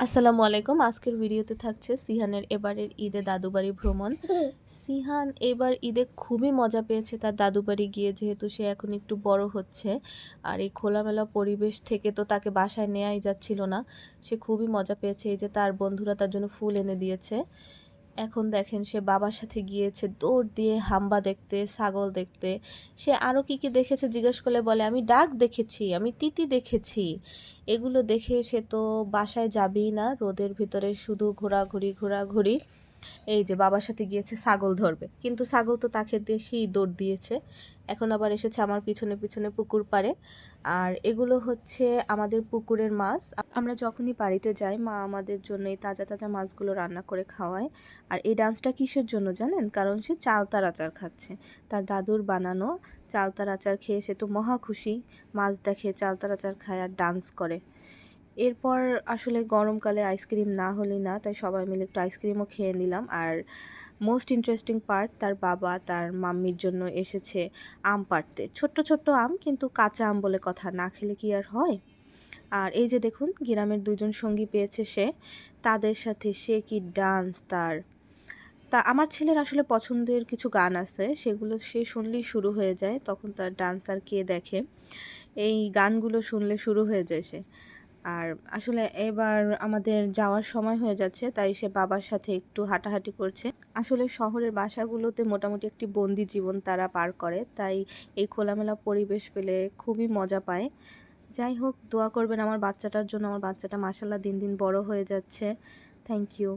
আসসালামু আলাইকুম। আজকের ভিডিওতে থাকছে সিহানের এবারের ঈদে দাদুবাড়ি ভ্রমণ। সিহান এবার ঈদে খুবই মজা পেয়েছে তার দাদুবাড়ি গিয়ে, যেহেতু সে এখন একটু বড় হচ্ছে আর এই খোলামেলা পরিবেশ থেকে তো তাকে বাসায় নেয়াই যাচ্ছিল না। সে খুবই মজা পেয়েছে। এই যে তার বন্ধুরা তার জন্য ফুল এনে দিয়েছে। এখন দেখেন সে বাবার সাথে গিয়েছে, দৌড় দিয়ে হাম্বা দেখতে, ছাগল দেখতে। সে আরও কী কী দেখেছে জিজ্ঞেস করলে বলে, আমি ডাক দেখেছি, আমি তিতি দেখেছি। এগুলো দেখে সে তো বাসায় যাবেই না, রোদের ভিতরে শুধু ঘোরাঘুরি ঘোরাঘুরি। এই যে বাবার সাথে গিয়েছে, ছাগল ধরবে। কিন্তু ছাগল তো তাকে দেখেই দৌড় দিয়েছে। এখন আবার এসেছে আমার পিছনে পিছনে পুকুর পাড়ে। আর এগুলো হচ্ছে আমাদের পুকুরের মাছ। আমরা যখনই বাড়িতে যাই, মা আমাদের জন্য এই তাজা তাজা মাছগুলো রান্না করে খাওয়ায়। আর এই ডান্সটা কিসের জন্য জানেন? কারণ সে চালতার আচার খাচ্ছে। তার দাদুর বানানো চালতার আচার খেয়ে সে তো মহা খুশি। মাছ দেখে চালতার আচার খায় আর ডান্স করে। এরপর আসলে গরমকালে আইসক্রিম না হলেই না, তাই সবাই মিলে একটু আইসক্রিমও খেয়ে নিলাম। আর মোস্ট ইন্টারেস্টিং পার্ট তার বাবা তার মাম্মির জন্য এসেছে আম পাড়তে। ছোট্ট ছোট্ট আম, কিন্তু কাঁচা আম বলে কথা, না খেলে কি আর হয়? আর এই যে দেখুন, গ্রামের দুজন সঙ্গী পেয়েছে সে, তাদের সাথে সে কি ডান্স তার। তা আমার ছেলের আসলে পছন্দের কিছু গান আছে, সেগুলো সে শুনলেই শুরু হয়ে যায়, তখন তার ডান্স আর কে দেখে? এই গানগুলো শুনলে শুরু হয়ে যায় সে। আর আসলে এবার আমাদের যাওয়ার সময় হয়ে যাচ্ছে, তাই সে বাবার সাথে একটু হাঁটাহাঁটি করছে। আসলে শহরের বাসাগুলোতে মোটামুটি একটি বন্দি জীবন তারা পার করে, তাই এই খোলামেলা পরিবেশ পেলে খুবই মজা পায়। যাই হোক, দোয়া করবেন আমার বাচ্চাটার জন্য, আমার বাচ্চাটা মাসাল্লাহ দিন দিন বড় হয়ে যাচ্ছে। Thank you